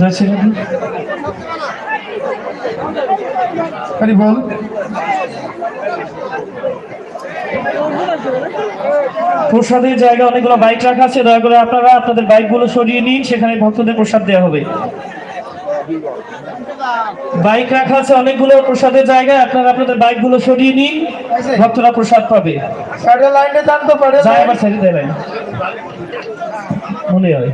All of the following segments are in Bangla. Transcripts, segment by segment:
যাচ্ছে আরে বল। প্রসাদের জায়গায় অনেকগুলো বাইক রাখা আছে। দয়া করে আপনারা আপনাদের বাইকগুলো সরিয়ে নিন। সেখানে ভক্তদের প্রসাদ দেওয়া হবে। বাইক রাখা আছে অনেকগুলো প্রসাদের জায়গায়। আপনারা আপনাদের বাইকগুলো সরিয়ে নিন। ভক্তরা প্রসাদ পাবে। লাইনে যান তো প্যাডেল যায় আবার দেবেন মনে হয়।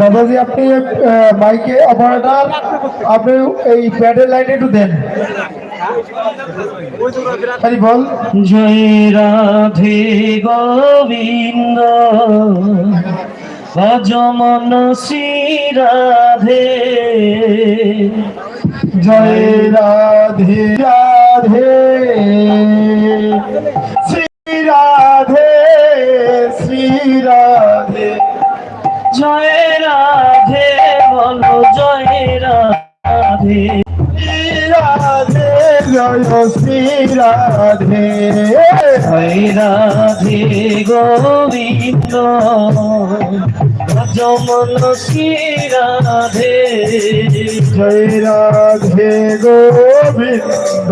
দাদাজি আপনি বাইকে অপারেটর আপনি এই প্যাডেল লাইনে একটু দেন। আরে বল। জয় রাধে গোবিন্দ। ভজমন শ্রী রাধে। জয় রাধে রাধে। রাধে। জয় রাধে গোবিন্দ। ভজমন শ্রী রাধে। জয় রাধে গোবিন্দ।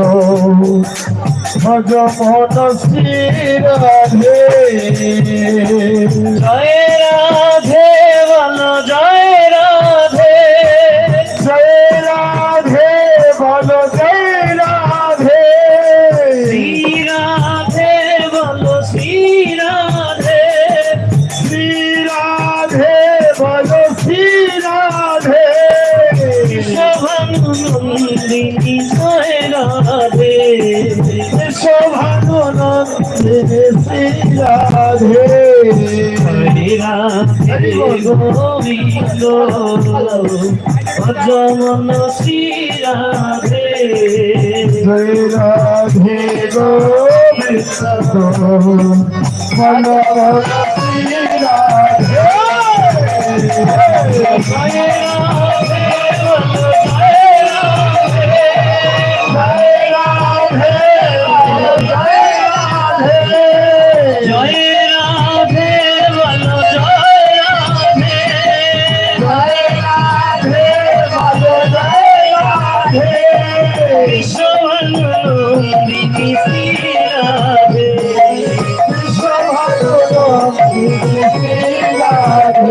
ভজ মন শ্রী রাধে। জয় রাধে হরে রাধে গোবিন্দ ভজমন শ্রী রাধে জয় রাধে গোবিন্দ মন শ্রী রাধে জয় রাধে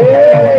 জয়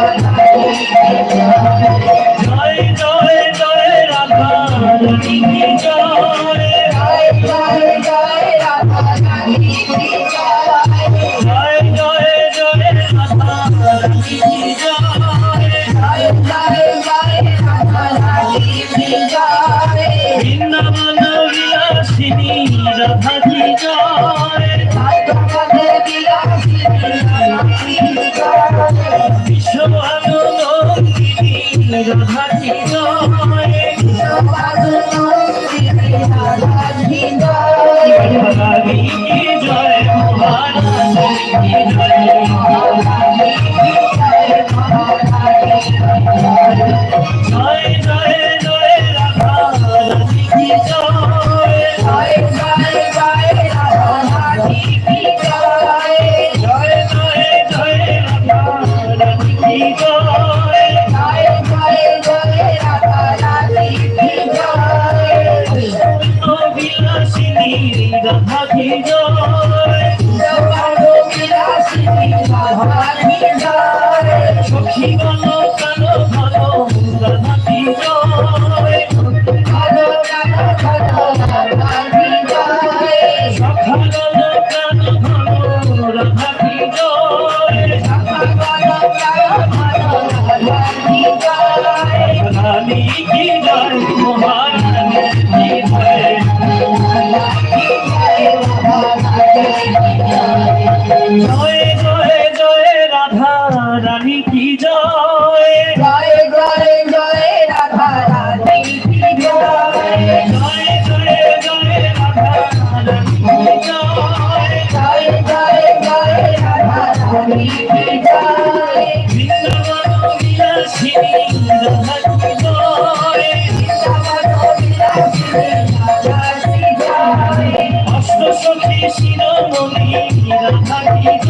Thank you.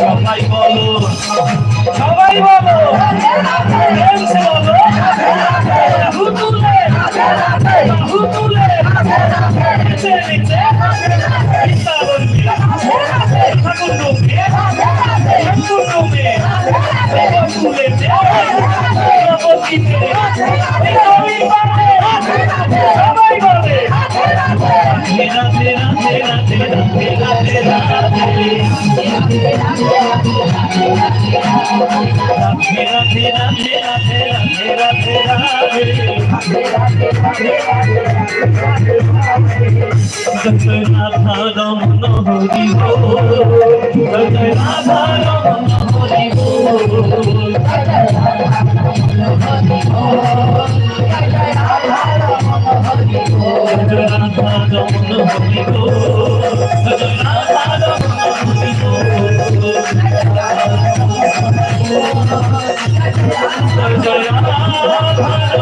সবাই বলো। সবাই বলো হুতুলে রাধা রম নহরি রাধা রম নহরি Jai Radha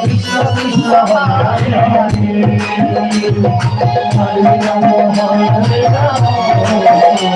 হরে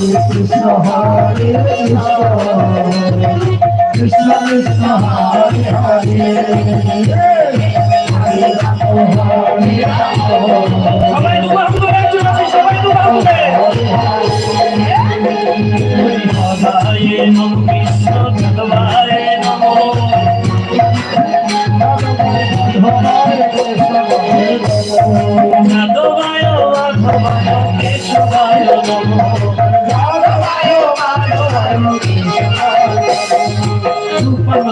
কৃষ্ণ হরে কৃষ্ণ কৃষ্ণ হরে হরে হরে রাম হরে রাম নম কৃষ্ণ ভগবায় নম যাদবায় মাধবায় কেশবায় নম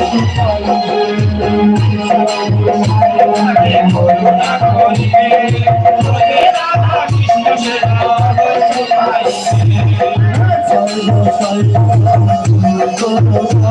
ভট্ট সরভোলা